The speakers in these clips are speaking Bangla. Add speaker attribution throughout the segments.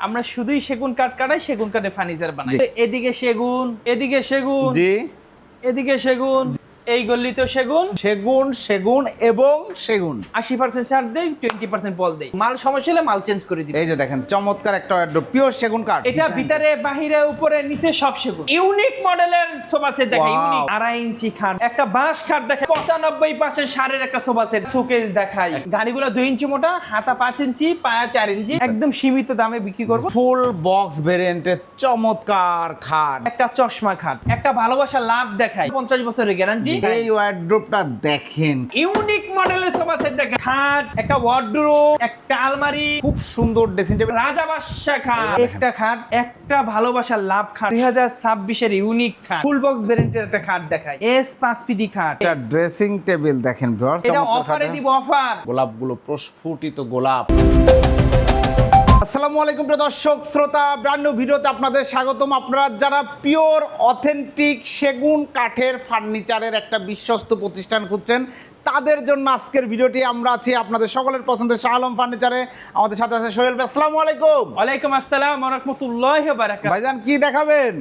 Speaker 1: আমরা শুধুই সেগুন কাঠ কাটাই সেগুন কাঠে ফার্নিচার বানাই। এদিকে সেগুন এদিকে সেগুন
Speaker 2: জি।
Speaker 1: এদিকে সেগুন। এই গল্লিতে সেগুন।
Speaker 2: সেগুন সেগুন এবং সেগুন।
Speaker 1: আশি পার্সেন্ট ছাড় দেই টোয়েন্টি পার্সেন্ট বল দেই। মাল সমস্যা হলে মাল চেঞ্জ করে দিই
Speaker 2: এই যে দেখেন চমৎকার একটা পিওর সেগুন কাঠ
Speaker 1: এটা ভিতরে বাহিরে উপরে নিচে সব সেগুন। ইউনিক মডেলের সোফা সেট
Speaker 2: Wow.
Speaker 1: ইউনিক আড়াই ইঞ্চি খাট। একটা বাঁশ খাট দেখাই পঁচানব্বই পার্সেন্ট সারের একটা সোফা সেট শোকেস দেখাই। গাড়িগুলো দুই ইঞ্চি মোটা হাতা পাঁচ ইঞ্চি পায়া চার ইঞ্চি। একদম সীমিত দামে বিক্রি করব।
Speaker 2: ফুল বক্স ভেরিয়েন্টের চমৎকার খাট।
Speaker 1: একটা চশমা খাট। একটা ভালোবাসা লাভ দেখাই। পঞ্চাশ বছরের গ্যারান্টি
Speaker 2: এই ওয়ার্ড্রোপটা দেখেন।
Speaker 1: ইউনিক মডেলের সোফা সেট দেখেন। খাট একটা ওয়ার্ড্রোব একটা আলমারি
Speaker 2: খুব সুন্দর ড্রেসিং টেবিল
Speaker 1: রাজা বাদশা খাট। একটা খাট একটা ভালোবাসার লাভ খাট। দুই হাজার ছাব্বিশের ইউনিক খাট। ফুল বক্স ভেরিয়েন্টের একটা খাট দেখায় এস পাঁচ ফিটি খাট।
Speaker 2: একটা ড্রেসিং টেবিল দেখেন ভিউয়ার্স
Speaker 1: এটা অফারে দিব অফার
Speaker 2: গোলাপগুলো প্রস্ফুটিত গোলাপ। আসসালামু আলাইকুম প্রিয় দর্শক শ্রোতা ব্র্যান্ড নিউ ভিডিওতে আপনাদের স্বাগতম। আপনারা যারা পিওর অথেন্টিক সেগুন কাঠের ফার্নিচারের একটা বিশ্বস্ত প্রতিষ্ঠান খুঁজছেন তাদের জন্য আজকের ভিডিওটি আমরা আছি আপনাদের সকলের পছন্দের শাহ আলম ফার্নিচারে আমাদের সাথে আছে সোহেল ভাই আসসালামু আলাইকুম।
Speaker 1: ওয়ালাইকুম আসসালাম রহমতুল্লাহ বারাকাত
Speaker 2: ভাইজান কি দেখাবেন?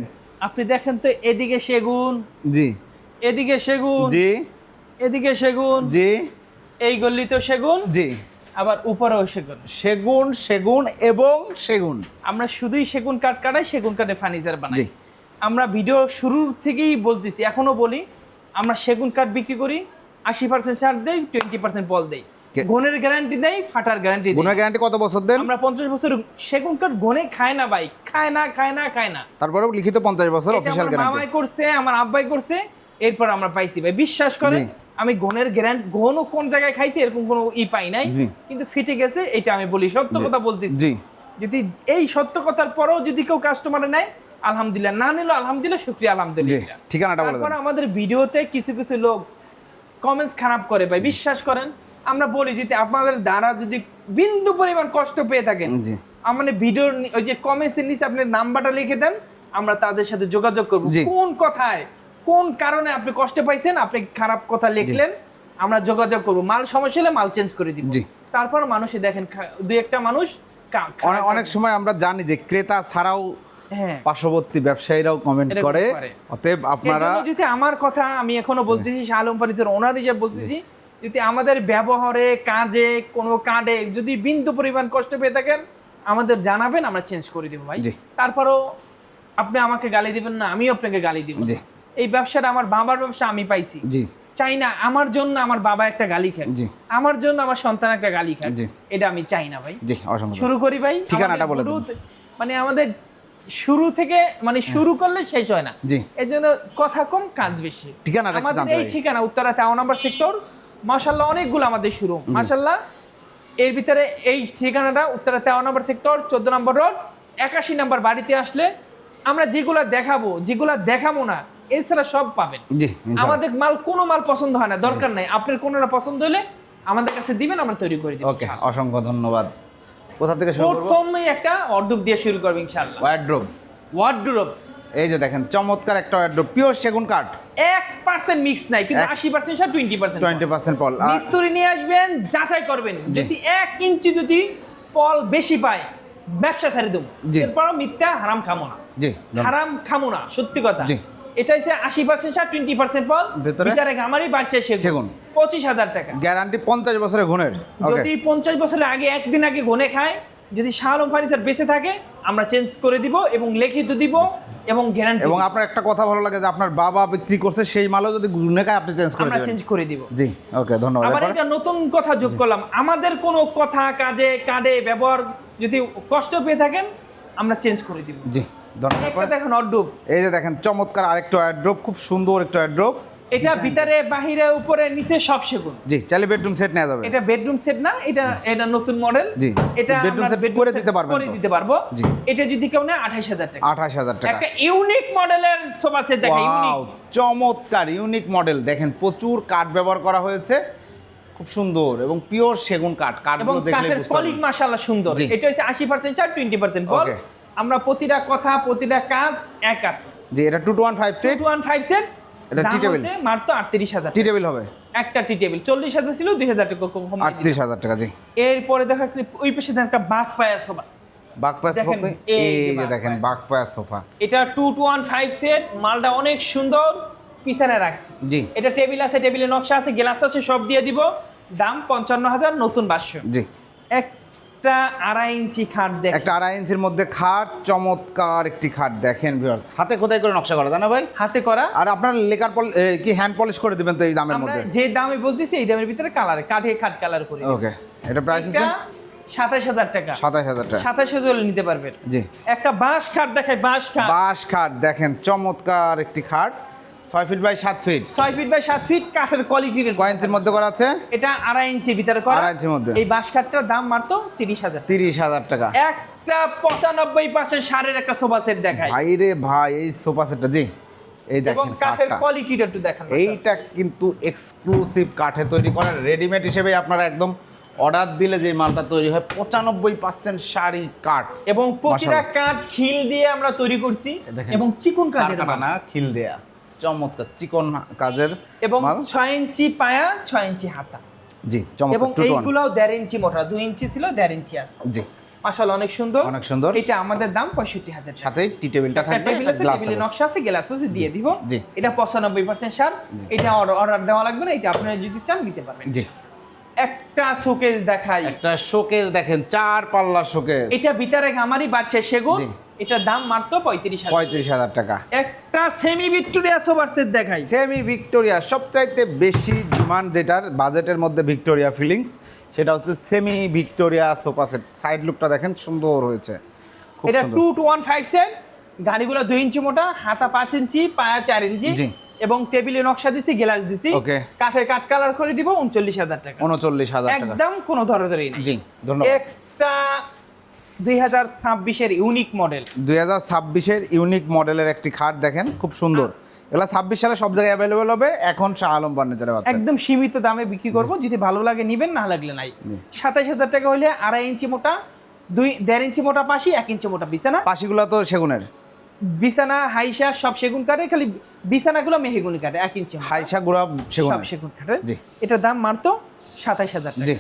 Speaker 1: আপনি দেখেন তো এদিকে সেগুন।
Speaker 2: জি।
Speaker 1: এদিকে সেগুন।
Speaker 2: জি।
Speaker 1: এদিকে সেগুন।
Speaker 2: জি।
Speaker 1: এই গল্লিতেও সেগুন।
Speaker 2: জি।
Speaker 1: আবার উপরেও সেগুন।
Speaker 2: সেগুন সেগুন এবং সেগুন।
Speaker 1: আমরা শুধুই সেগুন কাঠ কাটাই সেগুন কাঠে ফার্নিচার বানাই। আমরা ভিডিও শুরুর থেকেই বলতেছি এখনও বলি আমরা সেগুন কাঠ বিক্রি করি আশি পার্সেন্ট ছাড় দেই টোয়েন্টি পার্সেন্ট বল দেই। ঘনের গ্যারান্টি দেই ফাটার গ্যারান্টি দেই।
Speaker 2: গ্যারান্টি কত বছর দেন?
Speaker 1: আমরা পঞ্চাশ বছর সেগুন কাঠ ঘনে খায় না ভাই খায় না খায় না খায় না।
Speaker 2: তারপরেও লিখিত পঞ্চাশ বছর
Speaker 1: এটা
Speaker 2: অফিসিয়াল
Speaker 1: আমার মামাই করছে আমার আব্বাই করছে এরপর আমরা পাইছি ভাই বিশ্বাস করেন। আমি ঘনের গ্যারান্টি ঘনও কোন জায়গায় খাইছি এরকম কোনো ই পাই নাই কিন্তু ফিটে গেছে এটা আমি বলি সত্য কথা বলতেছি। যদি এই সত্য কথার পরেও যদি কেউ কাস্টমারে নেয় আলহামদুলিল্লাহ। না নিল আলহামদুলিল্লাহ শুক্রিয়া আলহামদুলিল্লাহ।
Speaker 2: ঠিকানাটা বলে
Speaker 1: তারপর আমাদের ভিডিওতে কিছু কিছু লোক কমেন্টস খারাপ করে ভাই বিশ্বাস করেন? আমরা বলি যদি আপনাদের দ্বারা যদি বিন্দু পরিমাণ কষ্ট পেয়ে থাকেন
Speaker 2: জি।
Speaker 1: আমাদের ভিডিওর ওই যে কমেন্টসের নিচে আপনি নাম্বারটা লিখে দেন আমরা তাদের সাথে যোগাযোগ করব। কোন কথায়? কোন কারণে আপনি কষ্ট পাইছেন? আপনি খারাপ কথা লিখলেন আমরা যোগাযোগ করব। মাল সমস্যা হলে মাল চেঞ্জ করে দিব। তারপর মানুষে দেখেন দুই একটা মানুষ
Speaker 2: অনেক সময় আমরা জানি যে ক্রেতা ছাড়াও
Speaker 1: হ্যাঁ।
Speaker 2: পার্শ্ববর্তী ব্যবসায়ীরাও কমেন্ট করে। অতএব আপনারা
Speaker 1: যদি আমার কথা আমি এখনও বলতেছি শাহ আলম ফার্নিচার ওনার হিসেবে বলতেছি যদি আমাদের ব্যবহারে কাজে কোনো কার্ডে যদি বিন্দু পরিমাণ কষ্ট পেয়ে থাকেন আমাদের জানাবেন আমরা চেঞ্জ করে দেবো ভাই। তারপরও আপনি আমাকে গালি দিবেন না আমিও আপনাকে গালি দিব। এই ব্যবসাটা আমার বাবার ব্যবসা আমি পাইছি।
Speaker 2: জি।
Speaker 1: চাই না আমার জন্য আমার বাবা একটা গালি খায়।
Speaker 2: জি।
Speaker 1: আমার জন্য আমার সন্তান একটা গালি খায়।
Speaker 2: জি।
Speaker 1: এটা আমি চাই না ভাই।
Speaker 2: জি
Speaker 1: শুরু করি ভাই।
Speaker 2: ঠিকানাটা বলে দিন।
Speaker 1: মানে আমাদের শুরু থেকে মানে শুরু করলে শেষ হয় না।
Speaker 2: জি।
Speaker 1: এর জন্য কথা কম কাজ বেশি।
Speaker 2: ঠিকানাটা
Speaker 1: আমাদের এই ঠিকানা উত্তরা তেরো নম্বর সেক্টর মাশাল্লাহ অনেকগুলো আমাদের শুরু মাশাল্লাহ এর ভিতরে এই ঠিকানাটা উত্তরা তেরো নম্বর সেক্টর চোদ্দ নম্বর রোড একাশি নম্বর বাড়িতে আসলে আমরা যেগুলো দেখাবো যেগুলো দেখাবো না এছাড়া সব পাবেন। আমাদের মাল কোনো মাল পছন্দ হয় না দরকার নাই। আপনার কোনোটা পছন্দ হলে আমাদের কাছে দিবেন আমরা তৈরি করে দিব
Speaker 2: ওকে অসংখ্য ধন্যবাদ। কোথা থেকে শুরু করব?
Speaker 1: প্রথমেই একটা অর্ডুপ দিয়ে শুরু করব ইনশাল্লাহ
Speaker 2: ওয়ার্ড্রোব
Speaker 1: ওয়ার্ড্রোপ
Speaker 2: এই যে দেখেন চমৎকার একটা ওয়ার্ড্রোব পিওর সেগুন কাঠ।
Speaker 1: এক পার্সেন্ট মিক্স নাই কিন্তু আশি percent twenty percent
Speaker 2: twenty percent পল।
Speaker 1: মিস্ত্রি নিয়ে আসবেন যাচাই করবেন। যদি এক ইঞ্চি যদি পল বেশি পায় ব্যবসা ছাড়ি দেবো।
Speaker 2: জি।
Speaker 1: এরপর মিথ্যা হারাম খামো না।
Speaker 2: জি
Speaker 1: হারাম খামো না সত্যি কথা।
Speaker 2: জি।
Speaker 1: এটা হচ্ছে আশি পার্সেন্ট সার টোয়েন্টি পার্সেন্ট পল
Speaker 2: ভেতরে?
Speaker 1: আমারই বাড়ছে
Speaker 2: সেগুন।
Speaker 1: সেগুন। পঁচিশ হাজার টাকা।
Speaker 2: গ্যারান্টি পঞ্চাশ বছরের ওকে
Speaker 1: যদি পঞ্চাশ বছরের আগে একদিন আগে গনে খায় যদি শাহ আলম ফার্নিচার বেঁচে থাকে আমরা চেঞ্জ করে দিব এবং লিখিত দিব এবং গ্যারান্টি
Speaker 2: এবং আপনার একটা কথা ভালো লাগে যে আপনার বাবা বিক্রি করছে সেই মালও যদি গুনে খায় আপনি চেঞ্জ করে
Speaker 1: আমরা চেঞ্জ করে দিব।
Speaker 2: জি ওকে ধন্যবাদ।
Speaker 1: আবার? এটা নতুন কথা যোগ করলাম। আমাদের কোনো কথা কাজে কাঁদে ব্যবহার যদি কষ্ট পেয়ে থাকেন আমরা চেঞ্জ করে দিব।
Speaker 2: জি। ধন্যবাদ
Speaker 1: দেখেন অড্ডুপ
Speaker 2: এই যে দেখেন চমৎকার আরেকটা খুব সুন্দর একটা
Speaker 1: এটা ভিতরে বাহিরে উপরে নিচে সব সেগুন।
Speaker 2: জি চাইলে বেডরুম সেট নেওয়া যাবে।
Speaker 1: এটা বেডরুম সেট না এটা এটা নতুন মডেল
Speaker 2: জি।
Speaker 1: এটা
Speaker 2: bedroom
Speaker 1: আমরা
Speaker 2: করে দিতে পারবেন
Speaker 1: করে দিতে পারব।
Speaker 2: জি।
Speaker 1: এটা যদি কেউ নেয় আঠাশ হাজার টাকা। একটা ইউনিক মডেলের সোফা সেট দেখা ইউনিক
Speaker 2: চমৎকার ইউনিক মডেল দেখেন প্রচুর কাঠ ব্যবহার করা হয়েছে। খুব সুন্দর এবং পিওর সেগুন কাঠ।
Speaker 1: এবং
Speaker 2: কাঠগুলো দেখলে।
Speaker 1: মাশাআল্লাহ সুন্দর। এটা হচ্ছে আশি পার্সেন্ট চার টোয়েন্টি পার্সেন্ট বল. আমরা প্রতিটা কথা প্রতিটা কাজ এক আছে।
Speaker 2: জি এটা two two one five seat
Speaker 1: two one five set
Speaker 2: এটা tea table?
Speaker 1: মাত্র আটত্রিশ হাজার
Speaker 2: টি টেবিল হবে।
Speaker 1: একটা টি টেবিল চল্লিশ হাজার ছিল দুই হাজার টাকা কম কম
Speaker 2: আটত্রিশ হাজার টাকা জি।
Speaker 1: এরপরে দেখা ওই পাশে একটা বাঘ পায়া সোফা।
Speaker 2: বাগপায়া
Speaker 1: দেখেন,
Speaker 2: সোফা?
Speaker 1: এই যে
Speaker 2: দেখেন
Speaker 1: বাগপায়া
Speaker 2: বাগপায়া সোফা।
Speaker 1: এটা two two one five set মালটা অনেক সুন্দর পিছনে রাখছি।
Speaker 2: জি।
Speaker 1: এটা টেবিল আছে টেবিলে নকশা আছে গ্লাস আছে সব দিয়ে দিব। দাম পঞ্চান্ন হাজার নতুন বাস্য
Speaker 2: জি।
Speaker 1: একটা আড়াই ইঞ্চি খাট দেখ
Speaker 2: একটা আড়াই ইঞ্চির মধ্যে খাট চমৎকার একটি খাট দেখেন ভিউয়ার্স হাতে খোদাই করে নকশা করা তাই না ভাই?
Speaker 1: হাতে করা।
Speaker 2: আর আপনার লেকার পল কি হ্যান্ড পলিশ করে দিবেন তো এই দামের মধ্যে?
Speaker 1: যে দামে বলতেছি এই দামের ভিতরে কালার কাঠে খাট কালার করে
Speaker 2: ওকে এটা প্রাইস নিচ্ছেন?
Speaker 1: সাতাশ হাজার টাকা।
Speaker 2: সাতাশ হাজার টাকা।
Speaker 1: সাতাশ হাজার নিতে পারবেন।
Speaker 2: জি।
Speaker 1: একটা বাঁশ খাট দেখায় বাঁশ খাট।
Speaker 2: বাঁশ খাট দেখেন চমৎকার একটি খাট। ছয় ফিট বাই সাত ফিট
Speaker 1: ছয় ফিট বাই সাত ফিট কাঠের কোয়ালিটির
Speaker 2: কয় ইঞ্চির মধ্যে করা আছে?
Speaker 1: এটা আড়াই ইঞ্চির ভিতরে করা।
Speaker 2: আড়াই ইঞ্চির মধ্যে।
Speaker 1: এই বাঁশ খাটটার দাম মাত্র তিরিশ হাজার
Speaker 2: তিরিশ হাজার টাকা।
Speaker 1: একটা পঁচানব্বই পার্সেন্ট সারের একটা সোফা সেট দেখায়
Speaker 2: ভাই রে ভাই এই সোফা সেটটা জি। এই দেখেন
Speaker 1: কাঠের কোয়ালিটিটা একটু দেখান
Speaker 2: এইটা কিন্তু এক্সক্লুসিভ কাঠে তৈরি করা। রেডিমেড হিসেবে আপনারা একদম অর্ডার দিলে যে মালটা তৈরি হয় পঁচানব্বই পার্সেন্ট শাড়ি কাঠ।
Speaker 1: এবং প্রতিটা কাঠ খিল দিয়ে আমরা তৈরি করছি এবং চিকন
Speaker 2: কারখানা না খিল দেয়া। চমৎকার চিকন কাজের
Speaker 1: এবং ছয় ইঞ্চি পায়া ছয় ইঞ্চি হাতা।
Speaker 2: জি চমৎকার এবং
Speaker 1: এইগুলাও দেড় ইঞ্চি মোটা দুই ইঞ্চি ছিল দেড় ইঞ্চি আছে।
Speaker 2: জি।
Speaker 1: অনেক সুন্দর।
Speaker 2: অনেক সুন্দর।
Speaker 1: এটা আমাদের দাম পঁয়ষট্টি হাজার
Speaker 2: সাথে টি টেবিলটা থাকবে
Speaker 1: টেবিল নকশা আছে গ্লাস আছে দিয়ে দিব। এটা পঁচানব্বই পার্সেন্ট সার। এটা অর্ডার দেওয়া লাগবে না এটা আপনারা যদি চান নিতে পারবেন।
Speaker 2: জি।
Speaker 1: একটা শোকেস দেখাই।
Speaker 2: একটা শোকেস দেখেন চার পাল্লার শোকেস
Speaker 1: এটা ভিতরে গামারি বাড়ছে সেগুন
Speaker 2: জি।
Speaker 1: এটা দাম মাত্র পঁয়ত্রিশ
Speaker 2: পঁয়ত্রিশ হাজার টাকা।
Speaker 1: একটা সেমি ভিক্টোরিয়া সোফার সেট দেখাই।
Speaker 2: সেমি ভিক্টোরিয়া সবচাইতে বেশি ডিমান্ড যেটার বাজেটের মধ্যে ভিক্টোরিয়া ফিলিংস সেটা হচ্ছে semi Victoria sofa set side লুকটা দেখেন সুন্দর হয়েছে।
Speaker 1: এটা two two one five set গাড়িগুলো দুই ইঞ্চি মোটা হাতা পাঁচ ইঞ্চি পায়া চার ইঞ্চি। এবং টেবিলে নকশা দিছি গ্লাস দিছি. কাঠের কাঠ কালার করে দিব উনচল্লিশ হাজার টাকা।
Speaker 2: উনচল্লিশ হাজার
Speaker 1: একদম কোনো ধরধরি নেই।
Speaker 2: জি ধন্যবাদ।
Speaker 1: একটা দুই হাজার ছাব্বিশের ইউনিক মডেল
Speaker 2: দুই হাজার ছাব্বিশের ইউনিক মডেলের একটি খাট দেখেন খুব সুন্দর। এগুলো ছাব্বিশ সালে সব জায়গায় অ্যাভেলেবেল হবে এখন শাহ আলম ফার্নিচারে
Speaker 1: একদম সীমিত দামে বিক্রি করব যদি ভালো লাগে নিবেন না লাগলে নাই।
Speaker 2: জি।
Speaker 1: সাতাশ হাজার টাকা হলে আড়াই ইঞ্চি মোটা দুই দেড় ইঞ্চি মোটা পাশি এক ইঞ্চি মোটা বিছানা।
Speaker 2: পাশিগুলো তো সেগুনের।
Speaker 1: বিছানা হাইসা সব সেগুন কাঠে খালি বিছানাগুলো মেহেগুনি কাঠে এক ইঞ্চি
Speaker 2: হাইসা গুড়া
Speaker 1: সেগুন
Speaker 2: সব
Speaker 1: সেগুন কাঠে।
Speaker 2: জি।
Speaker 1: এটার দাম মারতো সাতাশ হাজার টাকা।
Speaker 2: জি।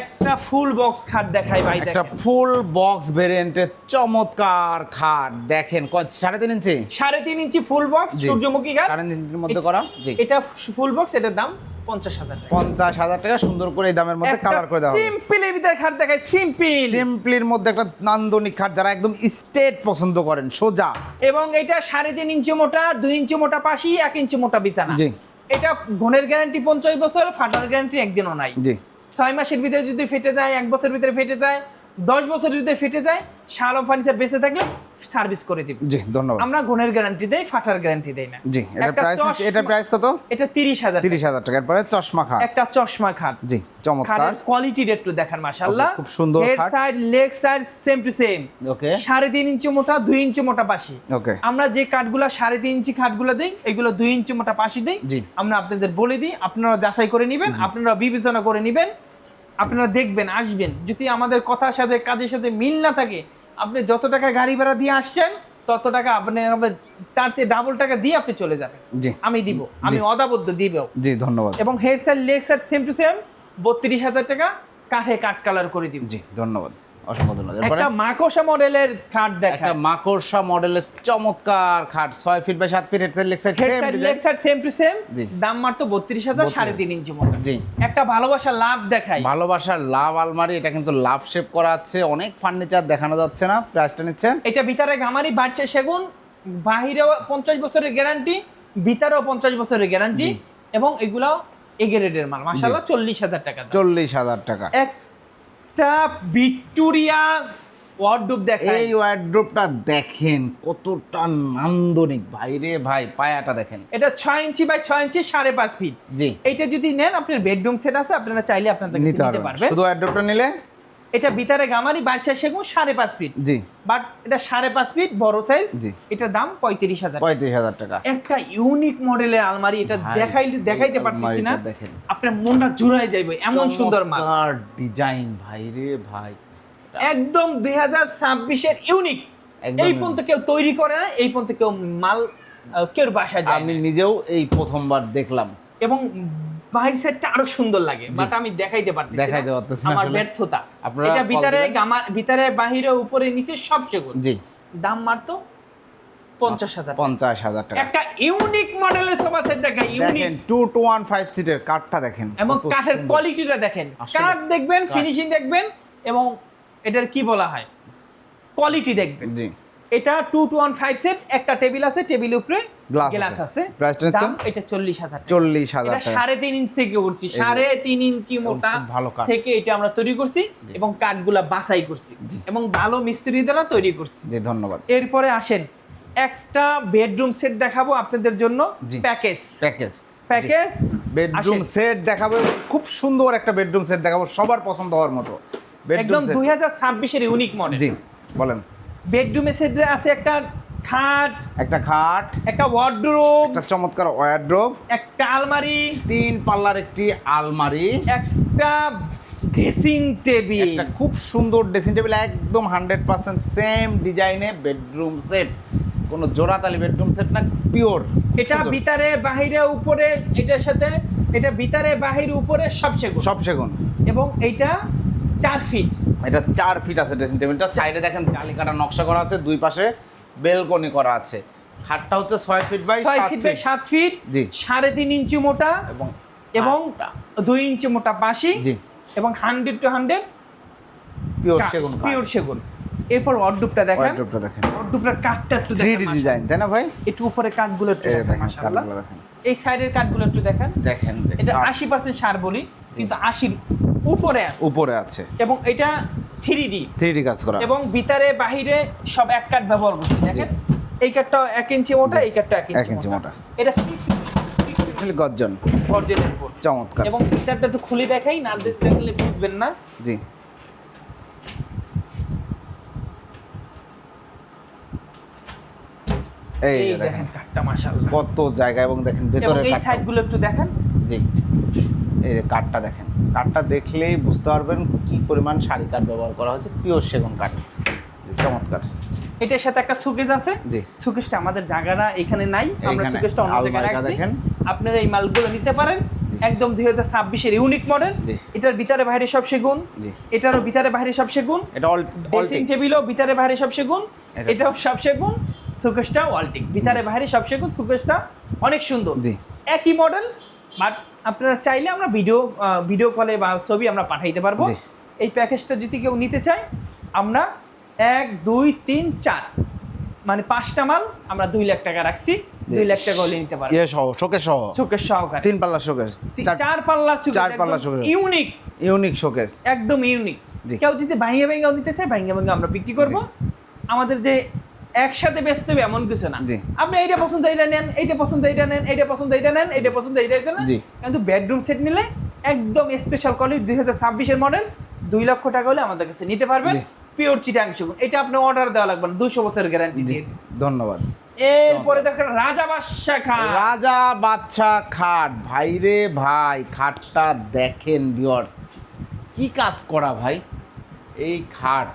Speaker 1: একটা ফুল বক্স খাট দেখাই ভাই
Speaker 2: একটা ফুল বক্স ভেরিয়েন্টের চমৎকার খাট দেখেন সাড়ে তিন ইঞ্চি?
Speaker 1: সাড়ে তিন ইঞ্চি ফুল বক্স সূর্যমুখী খাট।
Speaker 2: সাড়ে তিন ইঞ্চির মধ্যে করা
Speaker 1: এটা ফুল বক্স এটার দাম পঞ্চাশ হাজার টাকা।
Speaker 2: পঞ্চাশ হাজার টাকা সুন্দর করে এই দামের মধ্যে কালার করে
Speaker 1: সিম্পল এর ভিতরে খাট দেখায় সিম্পল
Speaker 2: সিম্পলির মধ্যে একটা নান্দনিক খাট যারা একদম স্টেট পছন্দ করেন সোজা।
Speaker 1: এবং এটা সাড়ে তিন ইঞ্চি মোটা দুই ইঞ্চি মোটা পাশি এক ইঞ্চি মোটা বিছানা।
Speaker 2: জি।
Speaker 1: এটা ঘনের গ্যারান্টি পঞ্চাশ বছর ফাটার গ্যারান্টি একদিনও নাই।
Speaker 2: জি।
Speaker 1: ছয় মাসের ভিতরে যদি ফেটে যায় এক বছরের ভিতরে ফেটে যায় দশ বছরের ভিতরে ফেটে যায় শালম ফার্নিচার বেঁচে থাকলে সার্ভিস করে দিব।
Speaker 2: জি ধন্যবাদ।
Speaker 1: আমরা ঘনের গ্যারান্টি দেই ফাটার গ্যারান্টি দেই না।
Speaker 2: জি এটা প্রাইস এটা প্রাইস কত?
Speaker 1: এটা তিরিশ হাজার
Speaker 2: তিরিশ হাজার টাকার পরে চশমা খাট।
Speaker 1: একটা চশমা খাট।
Speaker 2: জি চমৎকার।
Speaker 1: খাটের কোয়ালিটি একটু দেখান মাশাআল্লাহ।
Speaker 2: খুব সুন্দর
Speaker 1: head side leg side same to same
Speaker 2: okay.
Speaker 1: সাড়ে তিন ইঞ্চি মোটা দুই ইঞ্চি মোটা পাশি।
Speaker 2: ওকে।
Speaker 1: আমরা যে কাঠগুলো সাড়ে তিন ইঞ্চি কাঠগুলো দিই এগুলো দুই ইঞ্চি মোটা পাশি দেই।
Speaker 2: জি।
Speaker 1: আমরা আপনাদের বলে দিই আপনারা যাচাই করে নেবেন আপনারা বিবেচনা করে নেবেন। আপনারা দেখবেন আসবেন। যদি আমাদের কথার সাথে কাজের সাথে মিল না থাকে আপনি যত টাকা গাড়ি ভাড়া দিয়ে আসছেন তত টাকা আপনি তার চেয়ে ডাবল টাকা দিয়ে আপনি চলে যাবেন।
Speaker 2: জি।
Speaker 1: আমি দিব আমি অদাবদ্ধ দিব।
Speaker 2: জি ধন্যবাদ।
Speaker 1: এবং hair sir leg sir same to same বত্রিশ হাজার টাকা কাঠে কাঠ কালার করে দিব।
Speaker 2: জি ধন্যবাদ। অসংখ্য ধন্যবাদ।
Speaker 1: একটা মাকোসা মডেলের খাট দেখা।
Speaker 2: একটা মাকড়সা মডেলের চমৎকার খাট ছয় ফিট বাই সাত feet leg side
Speaker 1: leg side same to same দাম মাত্র বত্রিশ হাজার সাড়ে তিন ইঞ্চি মোটা
Speaker 2: জি।
Speaker 1: একটা ভালোবাসা লাভ দেখাই।
Speaker 2: ভালোবাসার লাভ আলমারি এটা কিন্তু লাভ শেপ করা আছে। অনেক ফার্নিচার দেখানো যাচ্ছে না প্রাইসটা নিচ্ছেন।
Speaker 1: এটা ভিতরে গামারি বাড়ছে সেগুন বাহিরেও পঞ্চাশ বছরের গ্যারান্টি ভিতরেও পঞ্চাশ বছরের গ্যারান্টি এবং এগুলাও এ গ্রেডের মাল। চল্লিশ হাজার টাকা দাম।
Speaker 2: চল্লিশ হাজার টাকা।
Speaker 1: একটা ভিক্টোরিয়া ওয়ার্ডরোব দেখেন
Speaker 2: এই ওয়ার্ডরোবটা দেখেন কতটা নান্দনিক। ভাই রে ভাই পায়াটা দেখেন।
Speaker 1: এটা ছয় ইঞ্চি বাই ছয় ইঞ্চি সাড়ে পাঁচ ফিট।
Speaker 2: জি।
Speaker 1: এটা যদি নেন আপনার বেডরুম সেট আছে আপনারা চাইলে আপনাদের
Speaker 2: নিতে পারবেন। শুধু ওয়ার্ডরোবটা নিলে?
Speaker 1: এটা ভিতরে গামারি বাড়ছে সেগুন সাড়ে পাঁচ ফিট
Speaker 2: জি।
Speaker 1: বাট এটা সাড়ে পাঁচ ফিট বড় সাইজ
Speaker 2: জি।
Speaker 1: এটার দাম পঁয়ত্রিশ হাজার।
Speaker 2: পঁয়ত্রিশ হাজার টাকা।
Speaker 1: একটা ইউনিক মডেলের আলমারি এটা
Speaker 2: ভাই,
Speaker 1: দেখাইলে দেখাইতে পারতেছি না। আপনার মনটা জুড়াই যাইবে এমন সুন্দর মাল।
Speaker 2: ডিজাইন ভাই রে ভাই।
Speaker 1: একদম দুই হাজার ছাব্বিশের ইউনিক এই পর্যন্ত কেউ তৈরি করে না এই পর্যন্ত কেউ মাল কেউ বাসা যায়
Speaker 2: আমি নিজেও এই প্রথমবার দেখলাম।
Speaker 1: এবং বাহির সাইডটা আরও সুন্দর লাগে বাট আমি দেখাইতে পারতেছি
Speaker 2: দেখাইতে পারতেছি
Speaker 1: আমার ব্যর্থতা।
Speaker 2: আপনারা
Speaker 1: এটা ভিতরে গামা ভিতরে বাহিরে উপরে নিচে সব সেগুন।
Speaker 2: জি।
Speaker 1: দাম মারতো পঞ্চাশ হাজার
Speaker 2: পঞ্চাশ হাজার টাকা।
Speaker 1: একটা ইউনিক মডেলের সোফা সেট দেখা unique
Speaker 2: two two one five সিটের কাঠটা দেখেন
Speaker 1: এবং কাঠের কোয়ালিটিটা দেখেন। কাঠ দেখবেন ফিনিশিং দেখবেন এবং এটার কি বলা হয়? কোয়ালিটি দেখবেন।
Speaker 2: জি।
Speaker 1: এটা two two one five set একটা টেবিল আছে টেবিল উপরে গ্লাস
Speaker 2: আছে।
Speaker 1: দাম এটা চল্লিশ হাজার
Speaker 2: চল্লিশ হাজার
Speaker 1: সাড়ে তিন ইঞ্চ থেকে উঠছি সাড়ে তিন ইঞ্চি মোটা
Speaker 2: ভালো
Speaker 1: থেকে এটা আমরা তৈরি করছি এবং কাঠগুলা বাছাই করছি এবং ভালো মিস্ত্রি দ্বারা তৈরি করছি।
Speaker 2: জি ধন্যবাদ।
Speaker 1: এরপরে আসেন একটা বেডরুম সেট দেখাবো আপনাদের জন্য। Package
Speaker 2: package
Speaker 1: package
Speaker 2: bedroom set দেখাবো খুব সুন্দর একটা বেডরুম সেট দেখাবো সবার পছন্দ হওয়ার মতো।
Speaker 1: একদম দুই হাজার ছাব্বিশের ইউনিক মডেল
Speaker 2: জি বলেন।
Speaker 1: বেডরুমে সেটে আছে একটা খাট
Speaker 2: একটা খাট
Speaker 1: একটা ওয়ার্ডরোব
Speaker 2: একটা চমৎকার ওয়ারড্রোব
Speaker 1: একটা আলমারি
Speaker 2: তিন পাল্লার একটি আলমারি
Speaker 1: একটা ড্রেসিং টেবিল
Speaker 2: একটা খুব সুন্দর ড্রেসিং টেবিল একদম হান্ড্রেড পার্সেন্ট সেম ডিজাইনে বেডরুম সেট কোনো জোড়াতালি বেডরুম সেট না পিওর
Speaker 1: এটা ভিতরে বাহিরে উপরে এটার সাথে এটা ভিতরে বাহিরে উপরে সব সেগুন।
Speaker 2: সব সেগুন।
Speaker 1: এবং এইটা চার ফিট
Speaker 2: এটা চার ফিট আছে ড্রেসিং টেবিলটা সাইডে দেখেন জালি কাটা নকশা করা আছে দুই পাশে বেলকনি করা আছে। খাটটা হচ্ছে ছয় ফিট বাই
Speaker 1: ছয় ফিট বাই সাত ফিট
Speaker 2: জি।
Speaker 1: সাড়ে তিন ইঞ্চি মোটা
Speaker 2: এবং
Speaker 1: এবং দুই ইঞ্চি মোটা বাসি
Speaker 2: জি।
Speaker 1: এবং হান্ড্রেড টু হান্ড্রেড
Speaker 2: পিওর সেগুন
Speaker 1: পিওর সেগুন। এরপর ওয়ার্ডরোবটা দেখেন।
Speaker 2: ওয়ারড্রোবটা দেখেন।
Speaker 1: ওয়ার্ডরোবটার কাঠটা একটু দেখেন
Speaker 2: ডিজাইন তাই না ভাই?
Speaker 1: একটু উপরে কাঠগুলো একটু দেখেন মাশাআল্লাহ। এই সাইডের কাঠগুলো একটু দেখেন।
Speaker 2: দেখেন
Speaker 1: এটা
Speaker 2: কাঠ
Speaker 1: আশি পার্সেন্ট সার বলি কিন্তু আশির উপরে আছে।
Speaker 2: উপরে আছে।
Speaker 1: এবং এটা থ্রি ডি
Speaker 2: থ্রি ডি কাজ করা।
Speaker 1: এবং ভিতরে বাহিরে সব এক কাঠ ব্যবহার করছি দেখেন? এই কাঠটা এক ইঞ্চি মোটা এই কাঠটা এক ইঞ্চি মোটা। এটা
Speaker 2: আসলে গর্জন।
Speaker 1: Original board.
Speaker 2: চমৎকার।
Speaker 1: এবং ফিচারটা একটু খুলে দেখাই না দেখলে বুঝবেন না।
Speaker 2: জি। এই
Speaker 1: দেখেন। কাঠটা মাশাআল্লাহ।
Speaker 2: কত জায়গা এবং দেখেন ভেতরে
Speaker 1: এই সাইডগুলো একটু দেখেন।
Speaker 2: জি। এই যে কাঠটা দেখেন কাঠটা দেখলেই বুঝতে পারবেন কি পরিমাণ শাড়ি কাঠ ব্যবহার করা হচ্ছে পিওর সেগুন কাঠ। চমৎকার।
Speaker 1: এটার সাথে একটা সুকেজ আছে।
Speaker 2: জি।
Speaker 1: সুকেজটা আমাদের জায়গাটা এখানে নাই আমরা সুকেজটা অন্য জায়গায় রাখছি।
Speaker 2: দেখেন।
Speaker 1: আপনারা এই মালগুলো নিতে পারেন। একদম দুই হাজার ছাব্বিশের ইউনিক মডেল এটার ভিতরে বাইরে সব সেগুন। এটারও ভিতরে বাইরে সব সেগুন।
Speaker 2: এটা অল
Speaker 1: ড্রেসিং টেবিলও ভিতরে বাইরে সব সেগুন। এটাও সব সেগুন। সুকেশটা ওয়ালটিক ভিতরে বাইরে সব সেগুন সুকেশটা অনেক সুন্দর।
Speaker 2: জি।
Speaker 1: একই মডেল বাট আপনারা চাইলে আমরা ভিডিও ভিডিও কলে বা ছবি আমরা পাঠাইতে পারব। এই প্যাকেজটা যদি কেউ নিতে চায় আমরা এক দুই তিন চার। মানে পাঁচটা মাল আমরা দুই লাখ টাকা রাখছি দুই লাখ টাকা হলে নিতে পারব।
Speaker 2: ইয়ে সহ শোকেস সহ।
Speaker 1: শোকেশ সহকারে।
Speaker 2: তিন পাল্লা শোকেস
Speaker 1: তি- চার পাল্লার
Speaker 2: চার পাল্লার showcase।
Speaker 1: ইউনিক
Speaker 2: ইউনিক শোকেস
Speaker 1: একদম ইউনিক কেউ যদি ভাঙ্গে ভাঙ্গাও নিতে চায় ভাঙ্গে ভাঙ্গে আমরা বিক্রি করব। আমাদের যে একসাথে বেচতে হবে এমন কিছু না। আপনি এইটা পছন্দ এইটা নেন এইটা পছন্দ এইটা নেন এইটা পছন্দ এইটা নেন এইটা পছন্দ এইটা এইটা নেন কিন্তু বেডরুম সেট নিলে একদম স্পেশাল কোয়ালিটি দুই হাজার ছাব্বিশের মডেল দুই লক্ষ টাকা হলে আমাদের কাছে নিতে পারবেন। পিওর চিটাং সেগুন এটা আপনি অর্ডার দেওয়া লাগবে না দুশো বছরের গ্যারান্টি দিয়ে দিচ্ছি।
Speaker 2: ধন্যবাদ।
Speaker 1: এরপরে দেখেন রাজা বাদশা খান।
Speaker 2: রাজা বাচ্চা খাট। ভাইরে ভাই খাটটা দেখেন ভিউয়ার্স কি কাজ করা ভাই? এই খাট।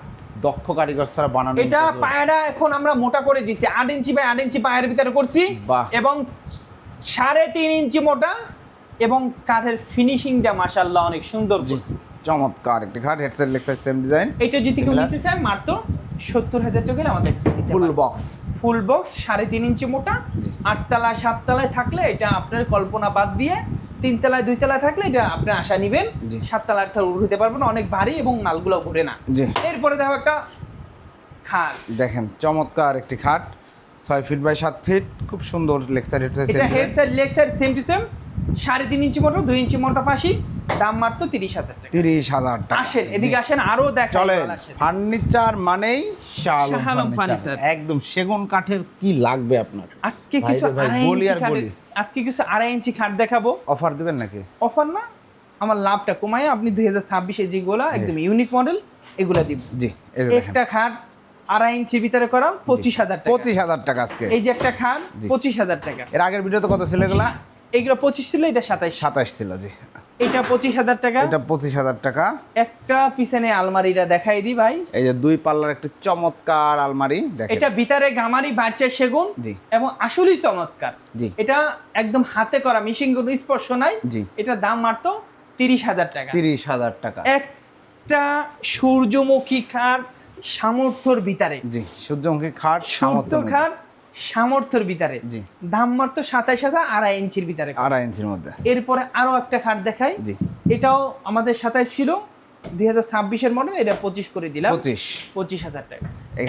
Speaker 2: দক্ষ কারিগর ছাড়া বানানো
Speaker 1: এটা পায়রা এখন আমরা মোটা করে দিছি আট ইঞ্চি বাই আট ইঞ্চি পায়ের ভিতরে করছি। এবং সাড়ে তিন ইঞ্চি মোটা এবং কাঠের ফিনিশিংটা মাসাল্লাহ অনেক সুন্দর করছি।
Speaker 2: চমৎকার একটি খাট হেডসেট লেক্সার সেম ডিজাইন
Speaker 1: এটা যদি কেউ? নিতে চায় মাত্র সত্তর হাজার টাকা আমাদের কাছে
Speaker 2: ফুল বক্স
Speaker 1: ফুল বক্স সাড়ে তিন ইঞ্চি মোটা
Speaker 2: জি।
Speaker 1: আটতলায় সাততলায় থাকলে এটা আপনার কল্পনা বাদ দিয়ে তিনতলায় দুইতলায় থাকলে এটা আপনি আশা নিবেন।
Speaker 2: জি।
Speaker 1: সাততলায় তো উঠতে পারবেন না, অনেক ভারী এবং মালগুলো ঘুরে না। এরপরে দেখো একটা খাট।
Speaker 2: দেখেন চমৎকার একটি খাট। ছয় ফিট বাই সাত ফিট খুব সুন্দর লেক্সার হেডসেট
Speaker 1: এটা head side leg side same to same সাড়ে তিন ইঞ্চি মোটর দুই ইঞ্চি মোটর পাশি দাম মাত্র তিরিশ হাজার টাকা।
Speaker 2: তিরিশ হাজার টাকা।
Speaker 1: আসেন এদিকে আসেন আরও দেখ
Speaker 2: চলে ফার্নিচার মানেই শাহ আলম
Speaker 1: শাহ আলম
Speaker 2: ফার্নিচার। একদম সেগুন কাঠের কি লাগবে আপনার?
Speaker 1: আজকে কিছু
Speaker 2: বলি আর বলি।
Speaker 1: আজকে কিছু আড়াই ইঞ্চি খাট দেখাবো।
Speaker 2: অফার দিবেন নাকি?
Speaker 1: অফার না? আমার লাভটা কমায় আপনি দুই হাজার ছাব্বিশে যেগুলো একদম ইউনিক মডেল এগুলা দিব।
Speaker 2: জি এই যে দেখেন।
Speaker 1: একটা খাট আড়াই ইঞ্চি ভিতরে করা পঁচিশ হাজার টাকা।
Speaker 2: পঁচিশ হাজার টাকা আজকে।
Speaker 1: এই যে একটা খাট পঁচিশ হাজার টাকা।
Speaker 2: এর আগের ভিডিওতে কত ছিল এগুলা?
Speaker 1: এইগুলো পঁচিশ ছিল এটা সাতাইশ
Speaker 2: সাতাশ ছিল জি।
Speaker 1: এটা পঁচিশ হাজার টাকা।
Speaker 2: এটা পঁচিশ হাজার টাকা।
Speaker 1: একটা পিছনে আলমারিটা দেখাই দিই ভাই।
Speaker 2: এই যে দুই পাল্লার একটি চমৎকার আলমারি
Speaker 1: এটা ভিতরে গামারি বাড়ছে সেগুন
Speaker 2: জি।
Speaker 1: এবং আসলেই চমৎকার।
Speaker 2: জি।
Speaker 1: এটা একদম হাতে করা মিশিং কোনো স্পর্শ নাই।
Speaker 2: জি।
Speaker 1: এটা দাম মাত্র তিরিশ হাজার টাকা।
Speaker 2: তিরিশ হাজার টাকা।
Speaker 1: একটা সূর্যমুখী খাট সামর্থ্যর ভিতরে।
Speaker 2: জি সূর্যমুখী খাট সামর্থ্য
Speaker 1: খাট সামর্থ্যর ভিতরে।
Speaker 2: জি।
Speaker 1: দাম মাত্র সাতাইশ হাজার আড়াই ইঞ্চির ভিতরে।
Speaker 2: আড়াই ইঞ্চির মধ্যে।
Speaker 1: এরপরে আরও একটা খাট দেখাই। এটাও আমাদের সাতাইশ ছিল। দুই হাজার ছাব্বিশের মডেল এটা পঁচিশ করে দিলাম।
Speaker 2: পঁচিশ।
Speaker 1: পঁচিশ হাজার টাকা।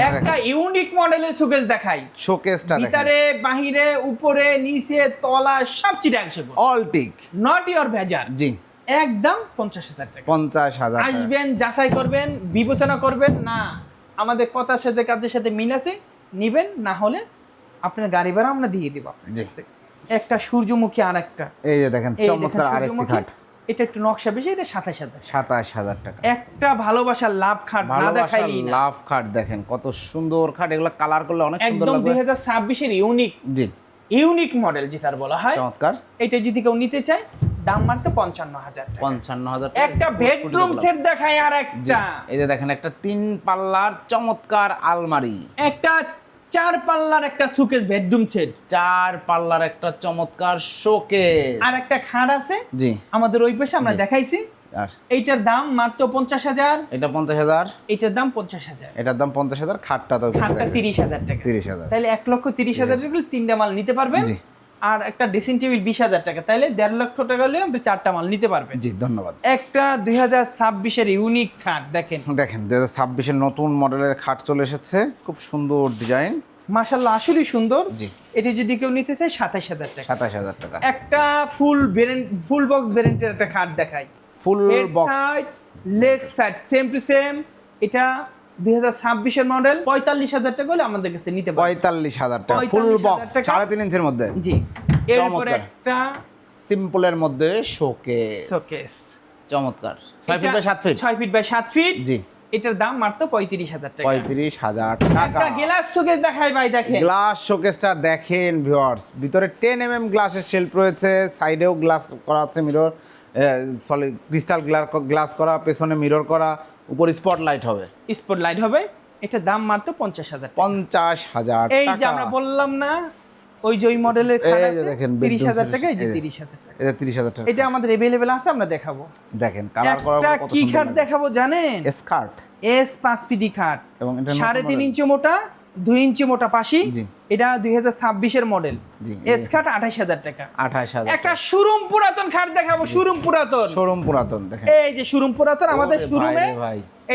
Speaker 1: একটা ইউনিক মডেলের সুকেস দেখাই।
Speaker 2: শোকেসটা
Speaker 1: ভিতরে বাহিরে উপরে নিচে তলা সব চিটাংশ
Speaker 2: অল টিক
Speaker 1: নট ইওর ভেজার
Speaker 2: জি।
Speaker 1: একদম পঞ্চাশ হাজার টাকা।
Speaker 2: পঞ্চাশ হাজার
Speaker 1: আসবেন যাচাই করবেন বিবেচনা করবেন না। আমাদের কথার সাথে কাজের সাথে মিল আছে নিবেন না হলে আপনার গাড়ি ভাড়া আমরা দিয়ে দিব আপনার কাছ থেকে। একটা সূর্যমুখী আর একটা।
Speaker 2: এই যে দেখেন চমৎকার আরেকটি খাট।
Speaker 1: এটা একটু নকশা বেশি এটা সাতাশ হাজার।
Speaker 2: সাতাশ হাজার টাকা।
Speaker 1: একটা ভালোবাসার লাভ খাট না না।
Speaker 2: লাভ খাট দেখেন কত সুন্দর খাট এগুলো কালার করলে অনেক
Speaker 1: একদম দুই হাজার ছাব্বিশের ইউনিক
Speaker 2: জি।
Speaker 1: ইউনিক মডেল যেটার বলা হয়।
Speaker 2: চমৎকার।
Speaker 1: এটা যদি কেউ নিতে চায় দাম মাত্র পঞ্চান্ন হাজার
Speaker 2: পঞ্চান্ন হাজার
Speaker 1: একটা বেডরুম সেট দেখায় আর একটা।
Speaker 2: এই যে দেখেন একটা তিন পাল্লার চমৎকার আলমারি।
Speaker 1: একটা চার পাল্লার একটা সুকেস বেডরুম সেট।
Speaker 2: চার পাল্লার একটা চমৎকার শোকেস।
Speaker 1: আর একটা খাট আছে।
Speaker 2: জি।
Speaker 1: আমাদের ওই পাশে আমরা দেখাইছি।
Speaker 2: আর?
Speaker 1: এইটার দাম মাত্র পঞ্চাশ হাজার।
Speaker 2: এটা পঞ্চাশ হাজার।
Speaker 1: এটার দাম পঞ্চাশ হাজার।
Speaker 2: এটার দাম পঞ্চাশ হাজার খাটটা তো
Speaker 1: খাটটা তিরিশ হাজার টাকা।
Speaker 2: তিরিশ হাজার।
Speaker 1: তাহলে এক লক্ষ তিরিশ হাজার টাকা তিনটা মাল নিতে পারবেন।
Speaker 2: জি।
Speaker 1: আর একটা ড্রেসিং টেবিল বিশ হাজার টাকা। তাহলে দেড় লক্ষ টাকা হলে আপনি চারটা মাল নিতে পারবেন।
Speaker 2: জি ধন্যবাদ।
Speaker 1: একটা দুই হাজার ছাব্বিশের ইউনিক খাট দেখেন।
Speaker 2: দেখেন দু হাজার ছাব্বিশের নতুন মডেলের খাট চলে এসেছে। খুব সুন্দর ডিজাইন
Speaker 1: মাসাল্লাহ আসলেই সুন্দর।
Speaker 2: জি।
Speaker 1: এটি যদি কেউ নিতে চায় সাতাশ হাজার টাকা।
Speaker 2: সাতাশ হাজার টাকা।
Speaker 1: একটা ফুল ভেরিয়েন্ট ফুল বক্স ভেরিয়েন্টের একটা খাট দেখাই।
Speaker 2: Full box
Speaker 1: leg side same to same এটা দুই হাজার ছাব্বিশের মডেল পঁয়তাল্লিশ হাজার টাকা হলে আমাদের কাছে নিতে
Speaker 2: পঁয়তাল্লিশ হাজার টাকা ফুল বক্স সাড়ে তিন ইঞ্চির মধ্যে।
Speaker 1: জি। এরপরে
Speaker 2: চমৎকার।
Speaker 1: একটা
Speaker 2: সিম্পলের মধ্যে শোকেস
Speaker 1: শোকেস
Speaker 2: চমৎকার। ছয় ফিট বাই সাত ফিট
Speaker 1: ছয় ফিট বাই সাত ফিট
Speaker 2: জি।
Speaker 1: এটার দাম মাত্র পঁয়ত্রিশ হাজার টাকা।
Speaker 2: পঁয়ত্রিশ হাজার টাকা।
Speaker 1: গ্লাস শোকেস দেখাই ভাই দেখেন।
Speaker 2: গ্লাস শোকেসটা দেখেন ভিউয়ার্স ভিতরে টেন এম এম গ্লাসের শেল্ফ রয়েছে সাইডেও গ্লাস করা আছে মিরর সলিড ক্রিস্টাল গ্লাস করা পেছনে মিরর করা উপর স্পট লাইট হবে।
Speaker 1: স্পট লাইট হবে এটার দাম মাত্র পঞ্চাশ হাজার
Speaker 2: পঞ্চাশ হাজার
Speaker 1: এই যে আমরা বললাম না ওই যে ওই মডেলের
Speaker 2: দেখেন,
Speaker 1: তিরিশ হাজার টাকা এই যে। তিরিশ হাজার টাকা।
Speaker 2: এটা তিরিশ হাজার টাকা।
Speaker 1: এটা আমাদের অ্যাভেলেবেল আছে আমরা দেখাবো।
Speaker 2: দেখেন কালার করা
Speaker 1: কি খাট দেখাবো জানেন?
Speaker 2: স্কার্ট
Speaker 1: এস পাঁচ ফিটি খাট।
Speaker 2: এবং এটা
Speaker 1: সাড়ে তিন। ইঞ্চি মোটা দুই ইঞ্চি মোটা পাশি। এটা দুই হাজার ছাব্বিশের মডেল। এস খাট আঠাশ হাজার টাকা।
Speaker 2: আঠাশ হাজার
Speaker 1: একটা সুরুম পুরাতন খাট দেখাবো সুরুম পুরাতন।
Speaker 2: শোরুম পুরাতন দেখেন।
Speaker 1: এই যে সুরুম পুরাতন আমাদের শোরুমে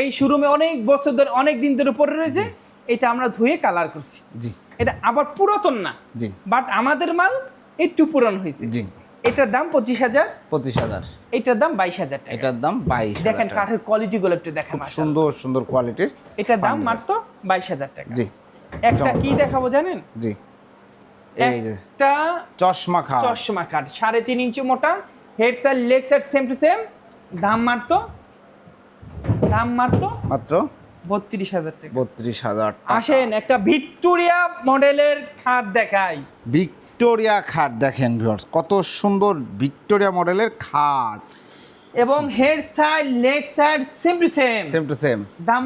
Speaker 1: এই শোরুমে অনেক বছর ধরে অনেক দিন ধরে পড়ে রয়েছে। এটা আমরা ধুয়ে কালার করছি।
Speaker 2: জি।
Speaker 1: এটা আবার পুরাতন না
Speaker 2: জি।
Speaker 1: বাট আমাদের মাল একটু পুরান হয়েছে।
Speaker 2: জি।
Speaker 1: এটার দাম পঁচিশ হাজার।
Speaker 2: পঁচিশ হাজার।
Speaker 1: এটার দাম বাইশ হাজার টাকা।
Speaker 2: এটার দাম বাইশ
Speaker 1: দেখেন কাঠের কোয়ালিটি গুলো একটু দেখেন
Speaker 2: সুন্দর সুন্দর কোয়ালিটির
Speaker 1: এটার দাম। মাত্র বাইশ হাজার টাকা।
Speaker 2: জি।
Speaker 1: একটা কি দেখাবো জানেন?
Speaker 2: জি। এই
Speaker 1: একটা
Speaker 2: চশমা খাওয়া
Speaker 1: চশমা কাঠ সাড়ে তিন ইঞ্চি মোটা head side leg side same to same দাম মারতো দাম মারতো
Speaker 2: মাত্র
Speaker 1: বত্রিশ হাজার টাকা।
Speaker 2: বত্রিশ হাজার
Speaker 1: আসেন একটা ভিক্টোরিয়া মডেলের খাট দেখাই।
Speaker 2: ভিক্টোরিয়া খাট দেখেন ভিউয়ার্স কত সুন্দর ভিক্টোরিয়া মডেলের খাট
Speaker 1: এবং head side leg side same to same
Speaker 2: same to same
Speaker 1: দাম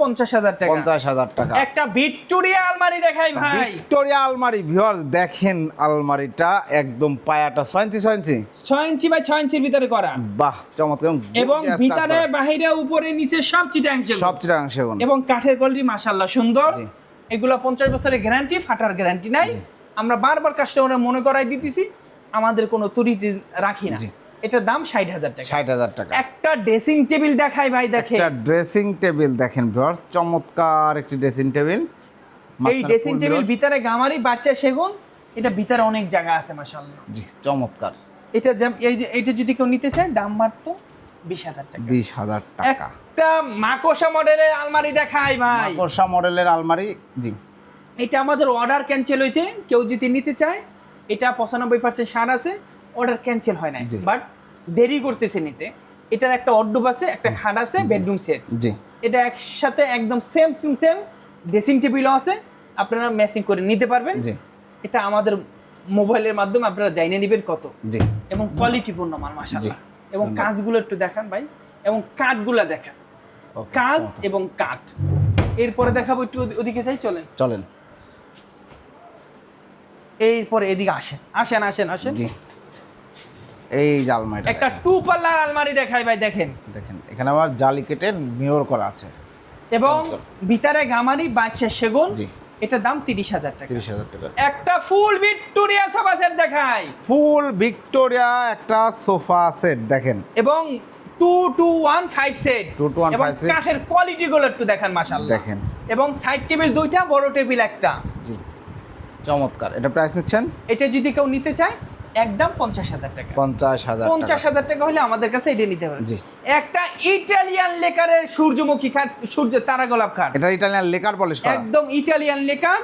Speaker 1: পঞ্চাশ হাজার টাকা।
Speaker 2: পঞ্চাশ হাজার টাকা।
Speaker 1: একটা ভিক্টোরিয়া আলমারি দেখাই ভাই।
Speaker 2: ভিক্টোরিয়া আলমারি ভিউয়ার্স দেখেন আলমারিটা একদম পায়াটা। ছয় ইঞ্চি ছয় ইঞ্চি?
Speaker 1: ছয় ইঞ্চি বাই ছয় ইঞ্চির ভিতরে করা।
Speaker 2: বাহ চমৎকার।
Speaker 1: এবং ভিতরে। বাহিরে উপরে নিচে সব চিটাংশ
Speaker 2: সব সেগুন।
Speaker 1: এবং কাঠের কোয়ালিটি মাশাল্লাহ সুন্দর। এগুলো পঞ্চাশ বছরের গ্যারান্টি ফাটার গ্যারান্টি নাই। আমরা বারবার কাস্টমারের মনে করাই দিতেছি আমাদের কোনো ত্রুটি রাখি না। এটার দাম ষাট হাজার টাকা।
Speaker 2: ষাট হাজার টাকা।
Speaker 1: একটা ড্রেসিং টেবিল দেখাই ভাই দেখে
Speaker 2: একটা ড্রেসিং টেবিল দেখেন ভিউয়ার্স চমৎকার একটি ড্রেসিং টেবিল
Speaker 1: এই ড্রেসিং টেবিল ভিতরে গামারি বাচ্চা সেগুন এটা ভিতরে অনেক জায়গা আছে মাশাল্লাহ
Speaker 2: জি চমৎকার।
Speaker 1: এটা এই যে এটা যদি কেউ নিতে চায় দাম মাত্র বিশ হাজার টাকা।
Speaker 2: বিশ হাজার টাকা।
Speaker 1: একটা মাকোসা মডেলের আলমারি দেখাই ভাই।
Speaker 2: মাকড়সা মডেলের আলমারি জি।
Speaker 1: এটা আমাদের অর্ডার ক্যান্সেল হয়েছে। কেউ যদি নিতে চায় এটা পঁচানব্বই পার্সেন্ট সার আছে। অর্ডার ক্যান্সেল হয় না
Speaker 2: জি।
Speaker 1: বাট দেরি করতেছে নিতে। এটার একটা অড্ডুপ আছে একটা খাট আছে বেডরুম সেট।
Speaker 2: জি।
Speaker 1: এটা একসাথে একদম সেম সেম সেম ড্রেসিং টেবিলও আছে। আপনারা ম্যাচিং করে নিতে পারবেন।
Speaker 2: জি।
Speaker 1: এটা আমাদের মোবাইলের মাধ্যমে আপনারা জানিয়ে নেবেন কত।
Speaker 2: জি।
Speaker 1: এবং কোয়ালিটিপূর্ণ মাল মাসাল্লাহ এবং কাজগুলো একটু দেখান ভাই। এবং কাঠগুলা দেখান। কাজ এবং কাঠ। এরপরে দেখাবো একটু ওদিকে যাই চলেন।
Speaker 2: চলেন।
Speaker 1: এরপরে এদিকে আসেন। আসেন আসেন আসেন।
Speaker 2: এই জালমাইটা
Speaker 1: একটা টু পাল্লার আলমারি দেখাই ভাই দেখেন।
Speaker 2: দেখেন এখানে আবার জালি কেটে মিরর করা আছে।
Speaker 1: এবং ভিতরে গামারি বাচ্চা সেগুন।
Speaker 2: জি।
Speaker 1: এটার দাম তিরিশ হাজার টাকা।
Speaker 2: তিরিশ হাজার টাকা।
Speaker 1: একটা ফুল ভিক্টোরিয়া সোফা সেট দেখাই।
Speaker 2: ফুল ভিক্টোরিয়া একটা সোফা সেট দেখেন।
Speaker 1: এবং two two one five set.
Speaker 2: 2215
Speaker 1: এবং
Speaker 2: set।
Speaker 1: কাঠের কোয়ালিটি গুলো একটু দেখান মাশাআল্লাহ।
Speaker 2: দেখেন।
Speaker 1: এবং সাইড টেবিল দুইটা বড় টেবিল একটা।
Speaker 2: জি। চমৎকার। এটা প্রাইস নিচ্ছেন?
Speaker 1: এটা যদি কেউ নিতে চায় একদম পঞ্চাশ হাজার টাকা।
Speaker 2: পঞ্চাশ হাজার
Speaker 1: পঞ্চাশ হাজার টাকা হলে আমাদের কাছে এটা নিতে পারেন একটা ইটালিয়ান লেকারের সূর্যমুখী খাট সূর্য তারা গোলাপ খাট।
Speaker 2: এটা ইটালিয়ান লেকার পলিশ
Speaker 1: একদম ইটালিয়ান লেকার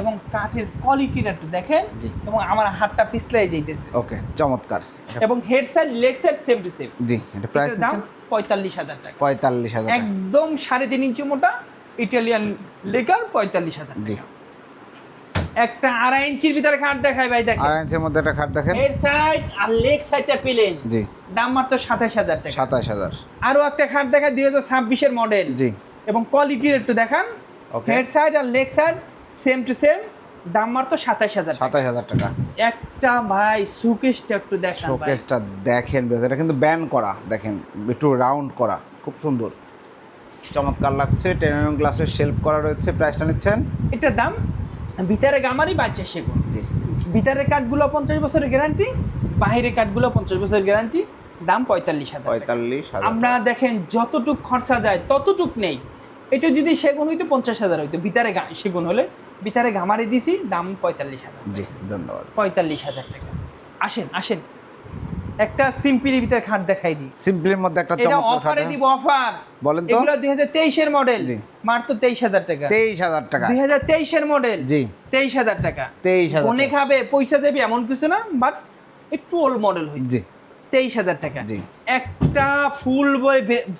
Speaker 1: এবং কাঠের কোয়ালিটিটা একটু দেখেন এবং আমার হাতটা পিছলাই যাইতেছে।
Speaker 2: ওকে চমৎকার।
Speaker 1: এবং head side leg side same to same
Speaker 2: জি এটা প্রাইস
Speaker 1: দাম পঁয়তাল্লিশ হাজার টাকা।
Speaker 2: পঁয়তাল্লিশ হাজার
Speaker 1: একদম সাড়ে তিন ইঞ্চি মোটা ইটালিয়ান লেকার পঁয়তাল্লিশ হাজার
Speaker 2: জি।
Speaker 1: একটা আড়াই ইঞ্চির ভিতরে খাট দেখায় ভাই দেখেন।
Speaker 2: আড়াই ইঞ্চের মধ্যে একটা খাট দেখেন।
Speaker 1: হেড সাইড আর লেগ সাইডটা পেলেন।
Speaker 2: জি।
Speaker 1: দাম মাত্র সাতাশ হাজার টাকা।
Speaker 2: সাতাশ হাজার।
Speaker 1: আরও একটা খাট দেখায় দুই হাজার ছাব্বিশের মডেল
Speaker 2: জি।
Speaker 1: এবং কোয়ালিটির একটু দেখান।
Speaker 2: Okay
Speaker 1: head side R leg side same to same দাম মাত্র সাতাশ হাজার
Speaker 2: সাতাশ হাজার টাকা।
Speaker 1: একটা ভাই সুকেশটা একটু দেখান
Speaker 2: শোকেসটা দেখেন এটা কিন্তু ব্যান করা দেখেন একটু রাউন্ড করা খুব সুন্দর। চমৎকার লাগছে। টেন গ্লাসের শেল্ফ করা রয়েছে। প্রাইসটা নিচ্ছেন?
Speaker 1: এটার দাম ভিতরে গামারি বাচ্চা সেগুন।
Speaker 2: ভিতরে
Speaker 1: ভিতরের কাঠগুলো পঞ্চাশ বছরের গ্যারান্টি বাহিরে কাঠগুলো পঞ্চাশ বছরের গ্যারান্টি দাম পঁয়তাল্লিশ হাজার
Speaker 2: পঁয়তাল্লিশ
Speaker 1: আমরা দেখেন যতটুক খরচা যায় ততটুক নেই। এটা যদি সেগুন হইতো পঞ্চাশ হাজার হইতো। ভিতরে সেগুন হলে ভিতরে গামারি দিছি দাম পঁয়তাল্লিশ হাজার।
Speaker 2: জি ধন্যবাদ।
Speaker 1: পঁয়তাল্লিশ হাজার টাকা। আসেন আসেন। একটা সিম্পলির ভিতরে খাট দেখাই দিই।
Speaker 2: সিম্পলির মধ্যে একটা
Speaker 1: এটা অফারে দিব অফার
Speaker 2: বলেন তো।
Speaker 1: এগুলো দুই হাজার তেইশের মডেল
Speaker 2: জি।
Speaker 1: মাত্র তেইশ হাজার টাকা।
Speaker 2: তেইশ হাজার টাকা।
Speaker 1: দুই হাজার তেইশের মডেল
Speaker 2: জি।
Speaker 1: তেইশ হাজার টাকা।
Speaker 2: তেইশ হাজার
Speaker 1: ফোনে খাবে পয়সা দেবে এমন কিছু না বাট একটু ওল্ড মডেল হয়েছে।
Speaker 2: জি।
Speaker 1: তেইশ হাজার টাকা। একটা ফুল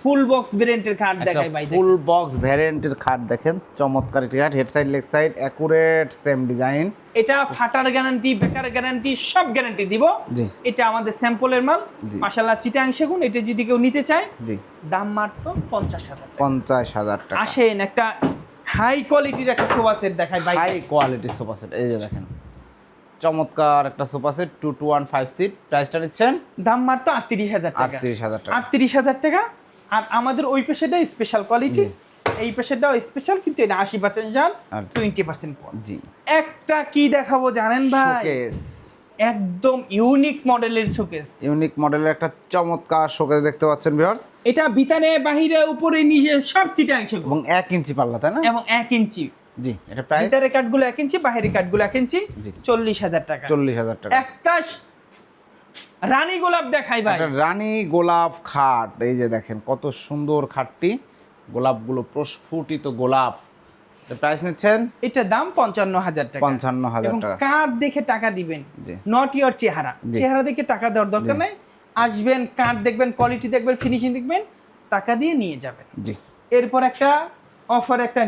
Speaker 1: ফুল বক্স ভেরিয়েন্টের কার্ড দেখাই ভাই
Speaker 2: ফুল বক্স ভ্যারিয়েন্টের খাট দেখেন চমৎকার একটি খাট head side leg side accurate same design
Speaker 1: এটা ফাটার গ্যারান্টি বেকার গ্যারান্টি সব গ্যারান্টি দিব। এটা আমাদের স্যাম্পলের মাল।
Speaker 2: জি।
Speaker 1: মাসাল্লাহ চিটাং সেগুন এটা যদি কেউ নিতে চায় দাম মাত্র পঞ্চাশ হাজার
Speaker 2: পঞ্চাশ হাজার টাকা।
Speaker 1: আসেন একটা হাই কোয়ালিটির একটা সোফা সেট দেখাই ভাই।
Speaker 2: হাই কোয়ালিটির সোফা সেট এই যে দেখেন। চমৎকার একটা sofa set two two one five seat প্রাইসটা নিচ্ছেন?
Speaker 1: দাম মাত্র আটত্রিশ হাজার টাকা।
Speaker 2: আটত্রিশ হাজার টাকা।
Speaker 1: আটত্রিশ হাজার টাকা। আর আমাদের ওই পেশাটা স্পেশাল কোয়ালিটি এই পেশাটাও স্পেশাল কিন্তু এটা আশি পার্সেন্ট যান টোয়েন্টি পার্সেন্ট
Speaker 2: জি।
Speaker 1: একটা কি দেখাবো জানেন ভাই? একদম ইউনিক মডেলের শোকেস
Speaker 2: ইউনিক মডেলের একটা চমৎকার শোকেস দেখতে পাচ্ছেন ভিউয়ার্স
Speaker 1: এটা ভিতরে বাহিরে উপরে নিচে সব চিটাংশ
Speaker 2: এবং এক ইঞ্চি পাল্লা তাই না?
Speaker 1: এবং এক ইঞ্চি।
Speaker 2: জি এটা প্রাইস
Speaker 1: ভিতরে কাঠগুলো এক ইঞ্চি বাহিরে কাঠগুলো এক ইঞ্চি
Speaker 2: জি।
Speaker 1: চল্লিশ হাজার টাকা।
Speaker 2: চল্লিশ হাজার টাকা।
Speaker 1: একটা রানী গোলাপ দেখাই ভাই।
Speaker 2: রানী গোলাপ খাট এই যে দেখেন কত সুন্দর খাটটি। গোলাপগুলো প্রস্ফুটিত গোলাপ। প্রাইস নিচ্ছেন?
Speaker 1: এটা দাম পঞ্চান্ন হাজার টাকা।
Speaker 2: পঞ্চান্ন হাজার টাকা।
Speaker 1: কার্ড দেখে টাকা দিবেন। নট ইওর চেহারা। চেহারা দেখে টাকা দেওয়ার দরকার। নাই। আসবেন কার্ড দেখবেন কোয়ালিটি দেখবেন ফিনিশিং দেখবেন টাকা দিয়ে নিয়ে যাবেন।
Speaker 2: জি।
Speaker 1: এরপর একটা অফার একটা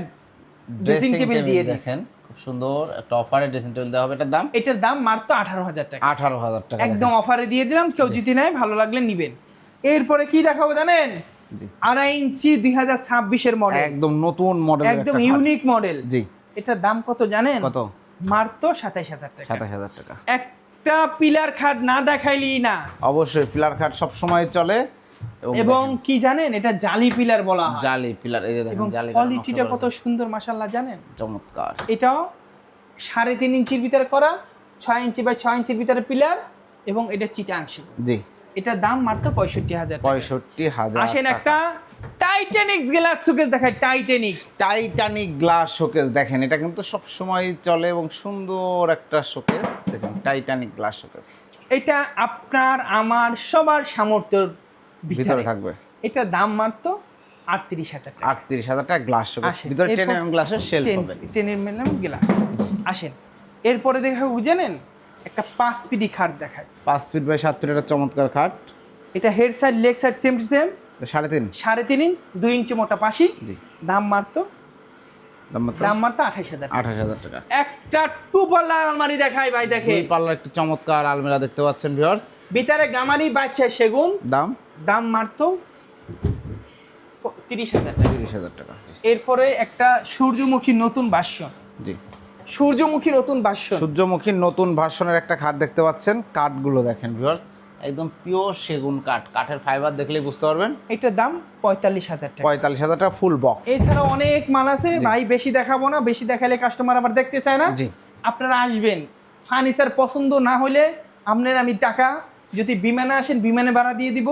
Speaker 1: ড্রেসিং টেবিল দিয়ে
Speaker 2: দেখেন খুব সুন্দর একটা অফারে ড্রেসিং টেবিল দেওয়া হবে। এটার দাম?
Speaker 1: এটার দাম মাত্র আঠারো হাজার টাকা।
Speaker 2: আঠারো হাজার টাকা
Speaker 1: একদম অফারে দিয়ে দিলাম কেউ যদি নেয় ভালো লাগলে নিবেন। এরপরে কি দেখাবো জানেন? আড়াই ইঞ্চি দুই হাজার ছাব্বিশের মডেল
Speaker 2: একদম নতুন মডেল
Speaker 1: একদম ইউনিক মডেল
Speaker 2: জি।
Speaker 1: এটার দাম কত জানেন?
Speaker 2: কত?
Speaker 1: মাত্র সাতাইশ হাজার টাকা।
Speaker 2: সাতাশ হাজার টাকা।
Speaker 1: একটা পিলার খাট না দেখাইলি না।
Speaker 2: অবশ্যই পিলার খাট সব সময় চলে।
Speaker 1: এবং কি জানেন? এটা জালি পিলার বলা হয়।
Speaker 2: জালি পিলার এই যে দেখেন জালি
Speaker 1: কোয়ালিটিটা কত সুন্দর মাসাল্লাহ জানেন?
Speaker 2: চমৎকার।
Speaker 1: এটাও সাড়ে তিন ইঞ্চির ভিতরে করা ছয় ইঞ্চি বাই ছয় ইঞ্চির ভিতরে পিলার এবং এটা চিটাংশ
Speaker 2: জি।
Speaker 1: এটার দাম মাত্র পঁয়ষট্টি হাজার।
Speaker 2: পঁয়ষট্টি হাজার
Speaker 1: আসেন একটা টাইটানিক গ্লাস শোকেস দেখায় টাইটানিক
Speaker 2: টাইটানিক গ্লাস শোকেস দেখেন এটা কিন্তু সব সময় চলে এবং সুন্দর একটা শোকেস দেখেন টাইটানিক গ্লাস শোকেস
Speaker 1: এটা আপনার আমার সবার সামর্থ্যের
Speaker 2: ভিতরে থাকবে।
Speaker 1: এটা দাম মাত্র আটত্রিশ হাজার টাকা।
Speaker 2: আটত্রিশ হাজার টাকা গ্লাস ভিতরে টেন এম গ্লাসের শেল্ফ
Speaker 1: টেন-
Speaker 2: হবে।
Speaker 1: টেনের মেলাম গ্লাস আসেন এরপরে দেখা বুঝেনেন একটা পাঁচ খাট দেখায়।
Speaker 2: পাঁচ ফিট বাই সাত ফিট একটা চমৎকার খাট।
Speaker 1: এটা head side leg side same to same
Speaker 2: সাড়ে তিন।
Speaker 1: সাড়ে তিন ইঞ্চ দুই ইঞ্চি মোটা পাশি। দাম মারতো
Speaker 2: দাম মাত্র?
Speaker 1: আঠাইশ হাজার
Speaker 2: আঠাশ হাজার টাকা।
Speaker 1: একটা টু পাল্লা আলমারি দেখাই ভাই দেখে
Speaker 2: পাল্লার একটি চমৎকার আলমিরা দেখতে পাচ্ছেন ভিউয়ার্স
Speaker 1: ভিতরে গামারি বাচ্চা সেগুন।
Speaker 2: দাম?
Speaker 1: দাম মাত্র তিরিশ হাজার টাকা।
Speaker 2: তিরিশ হাজার টাকা
Speaker 1: এরপরে একটা সূর্যমুখী নতুন বাস্য
Speaker 2: জি।
Speaker 1: সূর্যমুখী নতুন বাস্য
Speaker 2: সূর্যমুখীর নতুন ভার্সনের একটা খাট দেখতে পাচ্ছেন কাঠগুলো দেখেন ভিউয়ার্স একদম পিওর সেগুন কাঠ কাঠের ফাইবার দেখলেই বুঝতে পারবেন।
Speaker 1: এটার দাম পঁয়তাল্লিশ হাজার টাকা।
Speaker 2: পঁয়তাল্লিশ হাজার টাকা ফুল বক্স
Speaker 1: এছাড়া অনেক মাল আছে ভাই বেশি দেখাবো না বেশি দেখালে কাস্টমার আবার দেখতে চায় না।
Speaker 2: জি।
Speaker 1: আপনারা আসবেন ফার্নিচার পছন্দ না হলে আপনার আমি টাকা যদি বিমানে আসেন বিমানে ভাড়া দিয়ে দিব।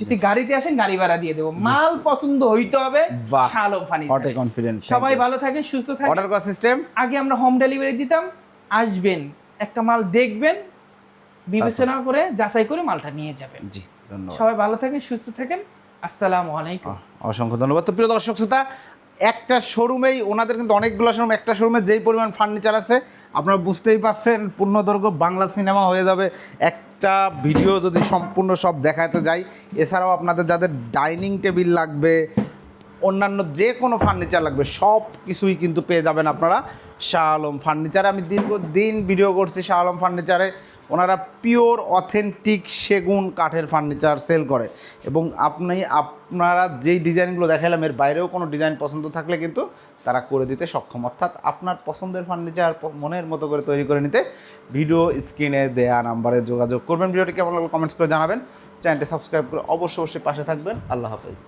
Speaker 1: যদি গাড়িতে আসেন গাড়ি ভাড়া দিয়ে দেবো। মাল পছন্দ হইতে হবে। শালম ফার্নিচার
Speaker 2: হটে কনফিডেন্ট
Speaker 1: সবাই ভালো থাকেন সুস্থ থাকেন।
Speaker 2: অর্ডার করা সিস্টেম
Speaker 1: আগে আমরা হোম ডেলিভারি দিতাম আসবেন একটা মাল দেখবেন বিবেচনা করে যাচাই করে মালটা নিয়ে যাবেন।
Speaker 2: জি ধন্যবাদ।
Speaker 1: সবাই ভালো থাকেন সুস্থ থাকেন আসসালামু আলাইকুম।
Speaker 2: অসংখ্য ধন্যবাদ। তো প্রিয় দর্শক শ্রোতা একটা শোরুমেই ওনাদের কিন্তু অনেকগুলো শোরুম একটা শোরুমে যেই পরিমাণ ফার্নিচার আছে আপনারা বুঝতেই পারছেন, পূর্ণদৈর্ঘ্য বাংলা সিনেমা হয়ে যাবে। একটা ভিডিও যদি সম্পূর্ণ সব দেখাতে যাই, এছাড়াও আপনাদের যাদের ডাইনিং টেবিল লাগবে, অন্যান্য যে কোনো ফার্নিচার লাগবে, সব কিছুই কিন্তু পেয়ে যাবেন আপনারা শাহ আলম ফার্নিচারে। আমি দীর্ঘদিন ভিডিও করছি শাহ আলম ফার্নিচারে। ওনারা পিওর, অথেন্টিক সেগুন কাঠের ফার্নিচার সেল করে। এবং আপনি, আপনারা যেই ডিজাইনগুলো দেখালাম এর বাইরেও কোনো ডিজাইন পছন্দ থাকলে কিন্তু তারা করে দিতে সক্ষম। অর্থাৎ আপনার পছন্দের ফার্নিচার মনের মতো করে তৈরি করে নিতে ভিডিও স্ক্রিনে দেয়া নাম্বারে যোগাযোগ করবেন। ভিডিওটি কেমন লাগল? কমেন্টস করে জানাবেন। চ্যানেলটি সাবস্ক্রাইব করে অবশ্যই অবশ্যই পাশে থাকবেন। আল্লাহ হাফেজ।